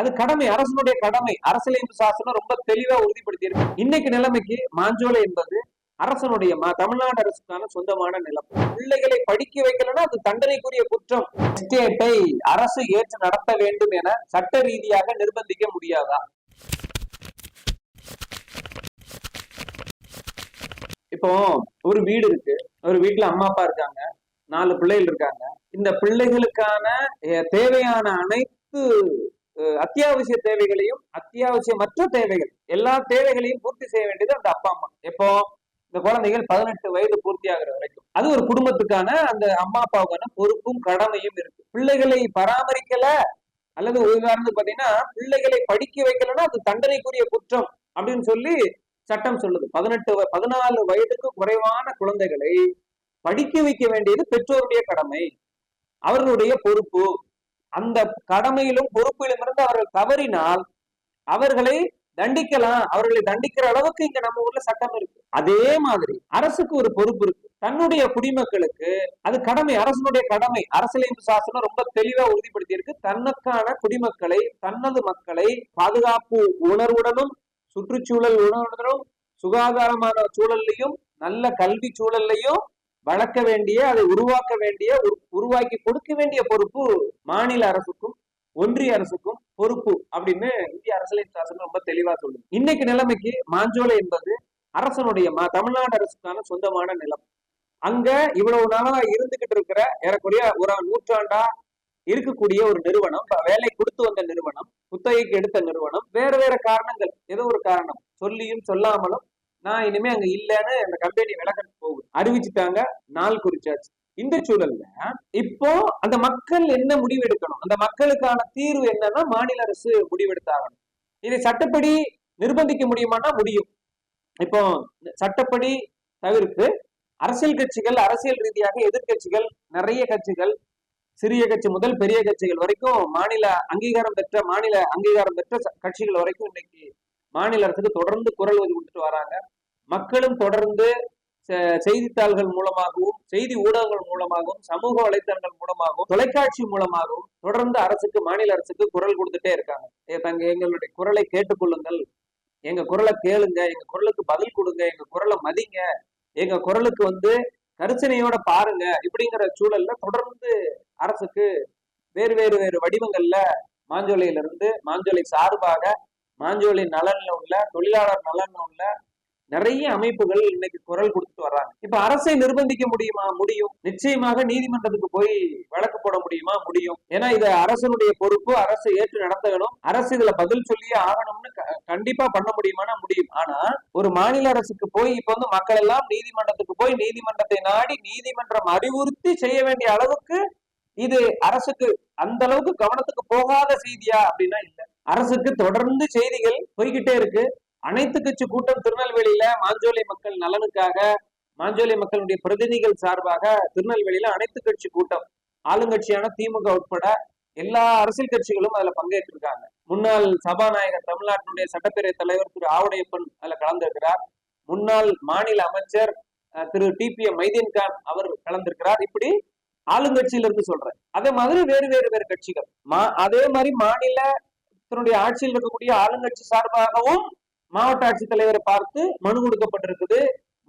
அது கடமை அரசனுடைய கடமை. அரசியலமைப்பு சாசனம் ரொம்ப தெளிவா உறுதிப்படுத்தி இருக்கு. இன்னைக்கு நிலைமைக்கு மாஞ்சோலை என்பது அரசனுடைய ம- தமிழ்நாடு அரசுக்கான சொந்தமான நிலம். பிள்ளைகளை படிக்க வைக்கலன்னா அது தண்டனைக்குரிய குற்றம். ஸ்டேட்டை அரசு ஏற்று நடத்த வேண்டும் என சட்ட ரீதியாக நிர்பந்திக்க முடியாதா? இப்போ ஒரு வீடு இருக்கு. ஒரு வீட்டுல அம்மா அப்பா இருக்காங்க. நாலு பிள்ளைகள் இருக்காங்க. இந்த பிள்ளைகளுக்கான தேவையான அனைத்து அத்தியாவசிய தேவைகளையும் அத்தியாவசிய மற்ற தேவைகள் எல்லா தேவைகளையும் பூர்த்தி செய்ய வேண்டியது அந்த அப்பா அம்மா. எப்போ? இந்த குழந்தைகள் பதினெட்டு வயது பூர்த்தி ஆகுற வரைக்கும். அது ஒரு குடும்பத்துக்கான அந்த அம்மா அப்பாவுக்கான பொறுப்பும் கடமையும் இருக்கு. பிள்ளைகளை பராமரிக்கல அல்லது உதாரணத்துக்கு பாத்தீங்கன்னா பிள்ளைகளை படிக்க வைக்கலன்னா அது தண்டனைக்குரிய குற்றம் அப்படின்னு சொல்லி சட்டம் சொல்லுது. பதினெட்டு பதினாலு வயதுக்கு குறைவான குழந்தைகளை படிக்க வைக்க வேண்டியது பெற்றோருடைய கடமை. அவர்களுடைய பொறுப்பு. அந்த கடமையிலும் பொறுப்பிலும் இருந்து அவர்கள் தவறினால் அவர்களை தண்டிக்கலாம். அவர்களை தண்டிக்கிற அளவுக்கு இங்க நம்ம ஊர்ல சட்டம் இருக்கு. அதே மாதிரி அரசுக்கு ஒரு பொறுப்பு இருக்கு. தன்னுடைய குடிமக்களுக்கு அது கடமை அரசனுடைய கடமை. அரசியலமைப்பு சாசனம் ரொம்ப தெளிவா உறுதிப்படுத்தி இருக்கு தன்னுக்கான குடிமக்களை தன்னது மக்களை பாதுகாப்பு உணர்வுடனும் சுற்றுச்சூழல் உணர்வுடனும் சுகாதாரமான சூழல்லையும் நல்ல கல்வி சூழல்லையும் வளர்க்க வேண்டிய அதை உருவாக்க வேண்டிய உரு- உருவாக்கி கொடுக்க வேண்டிய பொறுப்பு மாநில அரசுக்கும் ஒன்றிய அரசுக்கும் பொறுப்பு அப்படின்னு இந்திய அரசியலமைப்பு சாசனம் ரொம்ப தெளிவா சொல்லுது. இன்னைக்கு நிலைமைக்கு மாஞ்சோலை என்பது அரசனுடைய ம- தமிழ்நாடு அரசுக்கான சொந்தமான நிலம். அங்க இவ்வளவு நாளா இருந்துகிட்டு இருக்கிற ஏறக்குறைய ஒரு நூற்றாண்டா இருக்கக்கூடிய ஒரு நிறுவனம் வேலை கொடுத்து வந்த நிறுவனம் குத்தகைக்கு எடுத்த நிறுவனம் வேற வேற காரணங்கள் ஏதோ ஒரு காரணம் சொல்லியும் சொல்லாமலும் நான் இனிமே அங்க இல்லைன்னு அந்த கம்பெனி விலகல் போகுது. அறிவிச்சுட்டாங்க நாள் குறிச்சாச்சு. இந்த சூழல்ல இப்போ அந்த மக்கள் என்ன முடிவு எடுக்கணும் அந்த மக்களுக்கான தீர்வு என்னன்னா மாநில அரசு முடிவெடுத்தாகணும். இதை சட்டப்படி நிர்பந்திக்க முடியுமானா முடியும். இப்போ சட்டப்படி தவிர்த்து அரசியல் கட்சிகள் அரசியல் ரீதியாக எதிர்கட்சிகள் நிறைய கட்சிகள் சிறிய கட்சி முதல் பெரிய கட்சிகள் வரைக்கும் மாநில அங்கீகாரம் பெற்ற மாநில அங்கீகாரம் பெற்ற கட்சிகள் வரைக்கும் இன்னைக்கு மாநில அரசுக்கு தொடர்ந்து குரல் ஒதுக்கி கொடுத்துட்டு வராங்க. மக்களும் தொடர்ந்து செ- செய்தித்தாள்கள் மூலமாகவும் செய்தி ஊடகங்கள் மூலமாகவும் சமூக வலைத்தளங்கள் மூலமாகவும் தொலைக்காட்சி மூலமாகவும் தொடர்ந்து அரசுக்கு மாநில அரசுக்கு குரல் கொடுத்துட்டே இருக்காங்க. ஏ, தங்க எங்களுடைய குரலை கேட்டுக்கொள்ளுங்கள். எங்க குரலை கேளுங்க. எங்க குரலுக்கு பதில் கொடுங்க. எங்க குரலை மதிங்க. எங்க குரலுக்கு வந்து கரிசனையோட பாருங்க. இப்படிங்கிற சூழல்ல தொடர்ந்து அரசுக்கு வேறு வேறு வேறு வடிவங்கள்ல மாஞ்சோலையிலிருந்து மாஞ்சோலை சார்பாக மாஞ்சோலை நலன்ல உள்ள தொழிலாளர் நலன்ல உள்ள நிறைய அமைப்புகள் இன்னைக்கு குரல் கொடுத்துட்டு வர்றாங்க. இப்ப அரசை நிர்பந்திக்க முடியுமா? முடியும். நிச்சயமாக நீதிமன்றத்துக்கு போய் வழக்கு போட முடியுமா? முடியும். ஏன்னா இது அரசனுடைய பொறுப்பு. அரசு ஏற்று நடத்தணும் அரசு இதுல பதில் சொல்லியே ஆகணும்னு கண்டிப்பா பண்ண முடியுமானா முடியும். ஆனா ஒரு மாநில அரசுக்கு போய் இப்ப வந்து மக்கள் எல்லாம் நீதிமன்றத்துக்கு போய் நீதிமன்றத்தை நாடி நீதிமன்றம் அறிவுறுத்தி செய்ய வேண்டிய அளவுக்கு இது அரசுக்கு அந்த அளவுக்கு கவனத்துக்கு போகாத செய்தியா? அப்படின்னா இல்ல. அரசுக்கு தொடர்ந்து செய்திகள் போய்கிட்டே இருக்கு. அனைத்து கட்சி கூட்டம் திருநெல்வேலியில மாஞ்சோலை மக்கள் நலனுக்காக மாஞ்சோலை மக்களுடைய பிரதிநிதிகள் சார்பாக திருநெல்வேலியில அனைத்து கட்சி கூட்டம் ஆளுங்கட்சியான திமுக உட்பட எல்லா அரசியல் கட்சிகளும் அதுல பங்கேற்றிருக்காங்க. முன்னாள் சபாநாயகர் தமிழ்நாட்டினுடைய சட்டப்பேரவை தலைவர் திரு ஆவுடையப்பன் அதுல கலந்திருக்கிறார். முன்னாள் மாநில அமைச்சர் Thiru T P M Mydeen Khan அவர் கலந்திருக்கிறார். இப்படி ஆளுங்கட்சியில இருந்து சொல்றேன். அதே மாதிரி வேறு வேறு வேறு கட்சிகள். மா அதே மாதிரி மாநில ஆட்சியில் இருக்கக்கூடிய ஆளுங்கட்சி சார்பாகவும் மாவட்ட ஆட்சித்தலைவரை பார்த்து மனு கொடுக்கப்பட்டிருக்குது.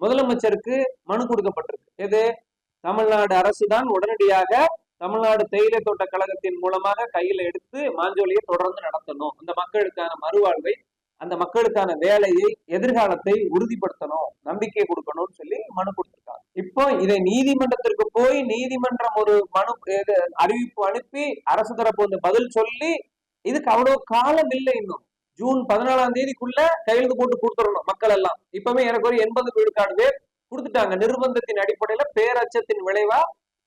முதலமைச்சருக்கு மனு கொடுக்கப்பட்டிருக்கு. எது? தமிழ்நாடு அரசு தான் உடனடியாக தமிழ்நாடு தேயிலை தோட்ட கழகத்தின் மூலமாக கையில எடுத்து மாஞ்சோலியை தொடர்ந்து நடத்தணும். அந்த மக்களுக்கான மறுவாழ்வை அந்த மக்களுக்கான வேலையை எதிர்காலத்தை உறுதிப்படுத்தணும். நம்பிக்கை கொடுக்கணும்னு சொல்லி மனு கொடுத்திருக்காங்க. இப்போ இதை நீதிமன்றத்திற்கு போய் நீதிமன்றம் ஒரு மனு அறிவிப்பு அனுப்பி அரசு தரப்பு வந்து பதில் சொல்லி இதுக்கு அவ்வளவு காலம் இல்லை இன்னும். ஜூன் பதினாலாம் தேதிக்குள்ள கையெழுத்து போட்டு கொடுத்துடணும் மக்கள் எல்லாம். இப்பவே எனக்கு ஒரு எண்பது விழுக்காடு பேர் கொடுத்துட்டாங்க. நிர்பந்தத்தின் அடிப்படையில பேரச்சத்தின் விளைவா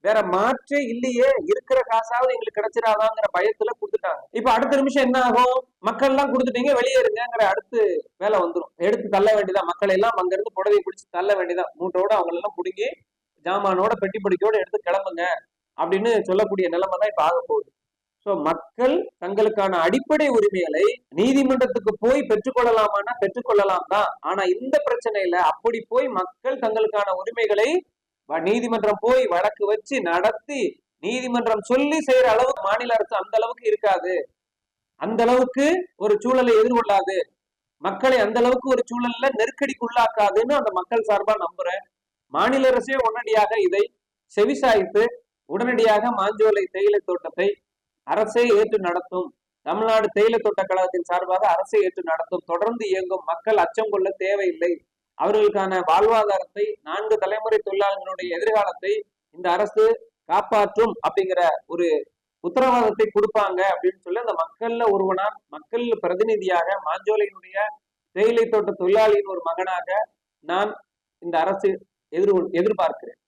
வேற மாற்றே இல்லையே. இருக்கிற காசாவது எங்களுக்கு கிடைச்சிடாதாங்கிற பயத்துல கொடுத்துட்டாங்க. இப்ப அடுத்த நிமிஷம் என்ன ஆகும்? மக்கள் எல்லாம் கொடுத்துட்டீங்க வெளியேறுங்கிற அடுத்து வேலை வந்துடும் எடுத்து தள்ள வேண்டியதான் மக்கள் எல்லாம் அங்க இருந்து புடவை பிடிச்சு தள்ள வேண்டியதான் மூட்டோட அவங்க எல்லாம் பிடுங்கி ஜாமானோட பெட்டி படிக்கையோட எடுத்து கிளம்புங்க அப்படின்னு சொல்லக்கூடிய நிலைமை தான் இப்ப ஆக போகுது சோ மக்கள் தங்களுக்கான அடிப்படை உரிமைகளை நீதிமன்றத்துக்கு போய் பெற்றுக்கொள்ளலாமான்னா பெற்றுக்கொள்ளலாம் தான். ஆனா இந்த பிரச்சனையில அப்படி போய் மக்கள் தங்களுக்கான உரிமைகளை வ- நீதிமன்றம் போய் வழக்கு வச்சு நடத்தி நீதிமன்றம் சொல்லி செய்யற அளவுக்கு மாநில அரசு அந்த அளவுக்கு இருக்காது. அந்த அளவுக்கு ஒரு சூழலை எதிர்கொள்ளாது. மக்களை அந்த அளவுக்கு ஒரு சூழல்ல நெருக்கடிக்குள்ளாக்காதுன்னு அந்த மக்கள் சார்பா நம்புறேன். மாநில அரசே உடனடியாக இதை செவிசாய்த்து உடனடியாக மாஞ்சோலை தேயிலை தோட்டத்தை அரசே ஏற்று நடத்தும். தமிழ்நாடு தேயிலை தோட்ட கழகத்தின் சார்பாக அரசே ஏற்று நடத்தும். தொடர்ந்து இயங்கும் மக்கள் அச்சம் கொள்ள தேவையில்லை. அவர்களுக்கான வாழ்வாதாரத்தை நான்கு தலைமுறை தொழிலாளர்களுடைய எதிர்காலத்தை இந்த அரசு காப்பாற்றும் அப்படிங்கிற ஒரு உத்தரவாதத்தை கொடுப்பாங்க அப்படின்னு சொல்லி அந்த மக்கள்ல ஒருவனா மக்கள் பிரதிநிதியாக மாஞ்சோலையினுடைய தேயிலை தோட்ட தொழிலாளியின் ஒரு மகனாக நான் இந்த அரசு எதிர் எதிர்பார்க்கிறேன்.